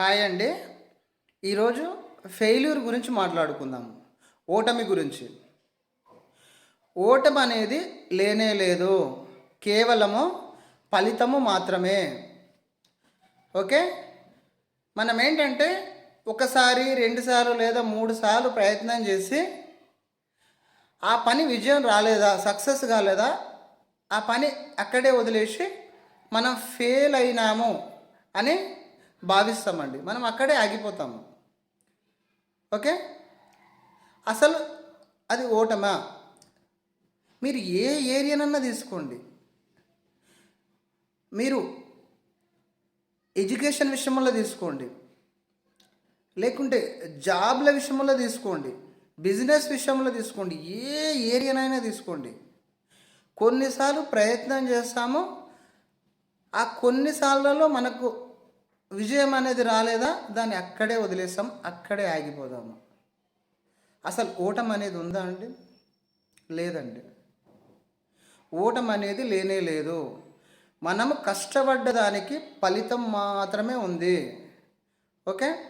Hi అండి. ఈరోజు failure గురించి మాట్లాడుకుందాం. ఓటమి గురించి. ఓటమి అనేది లేనే లేదు. కేవలము ఫలితము మాత్రమే. ఓకే? మనం ఏంటంటే ఒకసారి రెండుసార్లు లేదా మూడు సార్లు ప్రయత్నం చేసి ఆ పని విజయం రాలేదా సక్సెస్ కాలేదా ఆ పని అక్కడే వదిలేసి మనం ఫెయిల్ అయినాము అని భావిస్తామండి. మనం అక్కడే ఆగిపోతాము. ఓకే? అసలు అది ఓటమా? మీరు ఏ ఏరియానన్నా తీసుకోండి. మీరు ఎడ్యుకేషన్ విషయంలో తీసుకోండి. లేకుంటే జాబ్ల విషయంలో తీసుకోండి. బిజినెస్ విషయంలో తీసుకోండి. ఏ ఏరియానైనా తీసుకోండి. కొన్నిసార్లు ప్రయత్నం చేస్తాము. ఆ కొన్నిసార్లలో మనకు విజయం అనేది రాలేదా? దాన్ని అక్కడే వదిలేసాం అక్కడే ఆగిపోదాము. అసలు ఓటం అనేది ఉందా అండి? లేదండి. ఓటం అనేది లేనే లేదు. మనము కష్టపడ్డ దానికి ఫలితం మాత్రమే ఉంది. ఓకే?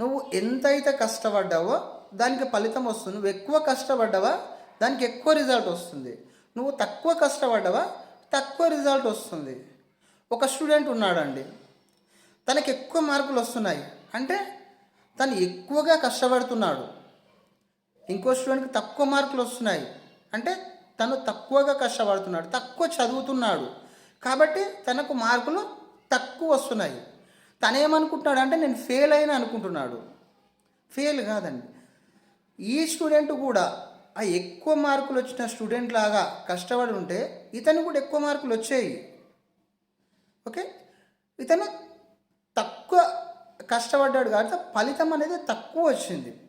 నువ్వు ఎంతైతే కష్టపడ్డావో దానికి ఫలితం వస్తుంది. నువ్వు ఎక్కువ కష్టపడ్డావా దానికి ఎక్కువ రిజల్ట్ వస్తుంది. నువ్వు తక్కువ కష్టపడ్డావా తక్కువ రిజల్ట్ వస్తుంది. ఒక స్టూడెంట్ ఉన్నాడండి. తనకి ఎక్కువ మార్కులు వస్తున్నాయి అంటే తను ఎక్కువగా కష్టపడుతున్నాడు. ఇంకో స్టూడెంట్కి తక్కువ మార్కులు వస్తున్నాయి అంటే తను తక్కువగా కష్టపడుతున్నాడు తక్కువ చదువుతున్నాడు. కాబట్టి తనకు మార్కులు తక్కువ వస్తున్నాయి తను ఏమనుకుంటున్నాడు అంటే నేను ఫెయిల్ అయినా అనుకుంటున్నాడు. ఫెయిల్ కాదండి. ఈ స్టూడెంట్ కూడా ఆ ఎక్కువ మార్కులు వచ్చిన స్టూడెంట్ లాగా కష్టపడి ఉంటే ఇతను కూడా ఎక్కువ మార్కులు వచ్చాయి ఓకే? ఇతను కష్టపడ్డాడు కాబట్టి ఫలితం అనేది తక్కువ వచ్చింది.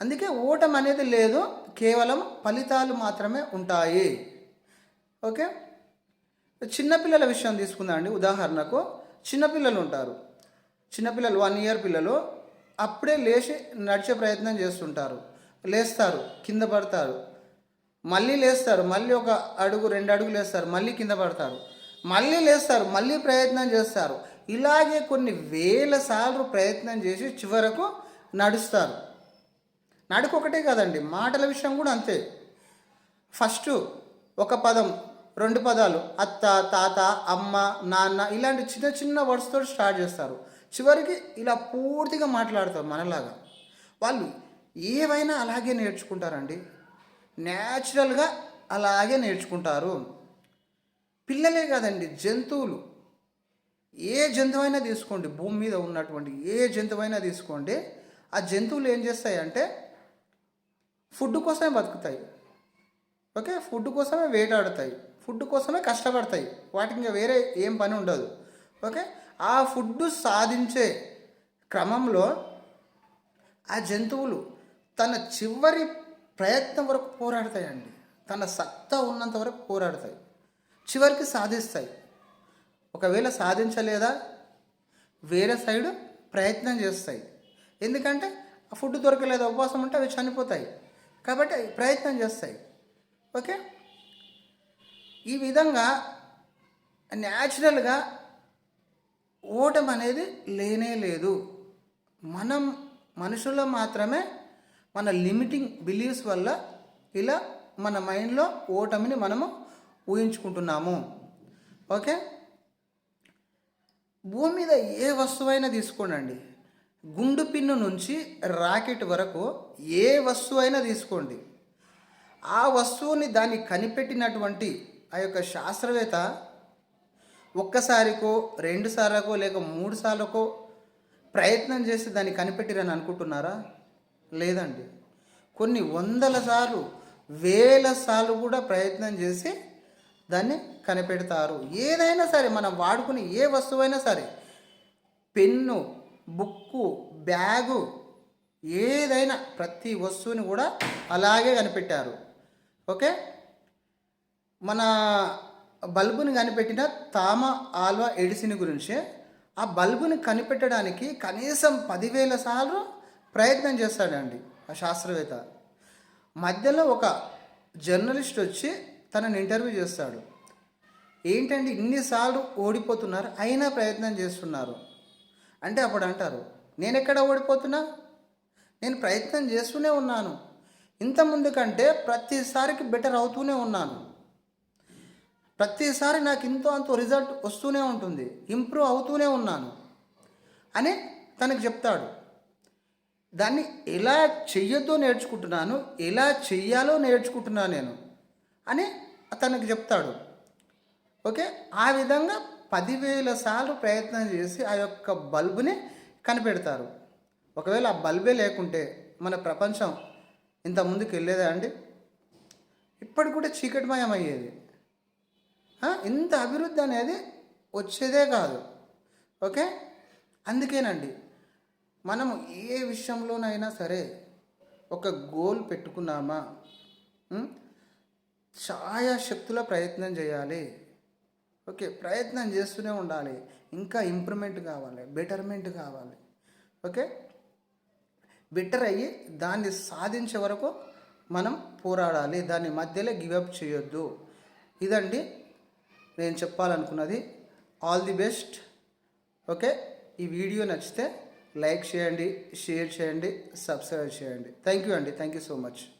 అందుకే ఓటం అనేది లేదు కేవలం ఫలితాలు మాత్రమే ఉంటాయి. ఓకే? చిన్నపిల్లల విషయం తీసుకుందాం అండి. ఉదాహరణకు చిన్నపిల్లలు ఉంటారు. చిన్నపిల్లలు వన్ ఇయర్ పిల్లలు అప్పుడే లేచి నడిచే ప్రయత్నం చేస్తుంటారు. లేస్తారు కింద పడతారు. మళ్ళీ లేస్తారు మళ్ళీ ఒక అడుగు రెండు అడుగులు వేస్తారు మళ్ళీ కింద పడతారు. మళ్ళీ లేస్తారు మళ్ళీ ప్రయత్నం చేస్తారు. ఇలాగే కొన్ని వేల సార్లు ప్రయత్నం చేసి చివరకు నడుస్తారు. నడుకు ఒకటే కదండి మాటల విషయం కూడా అంతే. ఫస్ట్ ఒక పదం రెండు పదాలు అత్త తాత అమ్మ నాన్న ఇలాంటి చిన్న చిన్న వర్డ్స్తో స్టార్ట్ చేస్తారు. చివరికి ఇలా పూర్తిగా మాట్లాడతారు మనలాగా. వాళ్ళు ఏవైనా అలాగే నేర్చుకుంటారండి. న్యాచురల్గా అలాగే నేర్చుకుంటారు. పిల్లలే కాదండి జంతువులు. ఏ జంతువైనా తీసుకోండి భూమి మీద ఉన్నటువంటి ఏ జంతువైనా తీసుకోండి. ఆ జంతువులు ఏం చేస్తాయి అంటే ఫుడ్ కోసమే బతుకుతాయి. ఓకే? ఫుడ్ కోసమే వేటాడుతాయి. ఫుడ్ కోసమే కష్టపడతాయి. వాటికి ఇంకా వేరే ఏం పని ఉండదు. ఓకే? ఆ ఫుడ్ సాధించే క్రమంలో ఆ జంతువులు తన చివరి ప్రయత్నం వరకు పోరాడతాయండి. తన సత్తా ఉన్నంత వరకు పోరాడతాయి. చివరికి సాధిస్తాయి. ఒకవేళ సాధించలేదా? వేరే సైడు ప్రయత్నం చేస్తాయి. ఎందుకంటే ఆ ఫుడ్ దొరకలేదు ఉపవాసం ఉంటే అవి చనిపోతాయి. కాబట్టి అవి ప్రయత్నం చేస్తాయి. ఓకే? ఈ విధంగా న్యాచురల్గా ఓటం అనేది లేనే లేదు. మనం మనుషుల్లో మాత్రమే మన లిమిటింగ్ బిలీవ్స్ వల్ల ఇలా మన మైండ్లో ఓటమిని మనము ఊహించుకుంటున్నాము. ఓకే? భూమి మీద ఏ వస్తువైనా తీసుకోండి గుండు పిన్ను నుంచి రాకెట్ వరకు ఏ వస్తువైనా తీసుకోండి. ఆ వస్తువుని దాన్ని కనిపెట్టినటువంటి ఆ యొక్క శాస్త్రవేత్త ఒక్కసారికో రెండు సార్లకో లేక మూడు సార్లకో ప్రయత్నం చేసి దాన్ని కనిపెట్టిరని అనుకుంటున్నారా? లేదండి. కొన్ని వందల సార్లు వేల సార్లు కూడా ప్రయత్నం చేసి దాన్ని కనిపెడతారు. ఏదైనా సరే మనం వాడుకునే ఏ వస్తువైనా సరే పెన్ను బుక్కు బ్యాగు ఏదైనా ప్రతి వస్తువుని కూడా అలాగే కనిపెట్టారు. ఓకే? మన బల్బుని కనిపెట్టిన తామ ఆల్వా ఎడిసిన్ గురించి ఆ బల్బుని కనిపెట్టడానికి కనీసం పదివేల సార్లు ప్రయత్నం చేస్తాడండి ఆ శాస్త్రవేత్త. మధ్యలో ఒక జర్నలిస్ట్ వచ్చి తనని ఇంటర్వ్యూ చేస్తాడు. ఏంటండి ఇన్నిసార్లు ఓడిపోతున్నారు? అయినా ప్రయత్నం చేస్తున్నారు. అంటే అప్పుడు అంటారు నేను ఎక్కడ ఓడిపోతున్నా? నేను ప్రయత్నం చేస్తూనే ఉన్నాను. ఇంత ముందు కంటే ప్రతిసారికి బెటర్ అవుతూనే ఉన్నాను. ప్రతిసారి నాకు ఇంతో అంత రిజల్ట్ వస్తూనే ఉంటుంది. ఇంప్రూవ్ అవుతూనే ఉన్నాను. అని తనకు చెప్తాడు. దాన్ని ఎలా చెయ్యొద్దో నేర్చుకుంటున్నాను ఎలా చెయ్యాలో నేర్చుకుంటున్నాను నేను. అని తనకు చెప్తాడు. ఓకే? ఆ విధంగా పదివేల సార్లు ప్రయత్నం చేసి ఆ యొక్క బల్బుని కనిపెడతారు. ఒకవేళ ఆ బల్బే లేకుంటే మన ప్రపంచం ఇంత ముందుకు వెళ్ళేదా అండి? ఇప్పటికి కూడా చీకటిమయం అయ్యేది ఇంత అభివృద్ధి అనేది వచ్చేదే కాదు. ఓకే? అందుకేనండి మనం ఏ విషయంలోనైనా సరే ఒక గోల్ పెట్టుకున్నామా? ఛాయాశక్తుల ప్రయత్నం చేయాలి. ఓకే ప్రయత్నం చేస్తూనే ఉండాలి. ఇంకా ఇంప్రూవ్మెంట్ కావాలి బెటర్మెంట్ కావాలి. ఓకే? బెటర్ అయ్యి దాన్ని సాధించే వరకు మనం పోరాడాలి. దాన్ని మధ్యలో గివప్ చేయొద్దు. ఇదండి నేను చెప్పాలనుకున్నది. All the best. ఓకే? ఈ వీడియో నచ్చితే లైక్ చేయండి షేర్ చేయండి సబ్స్క్రైబ్ చేయండి. థ్యాంక్ యూ అండి. Thank you so much.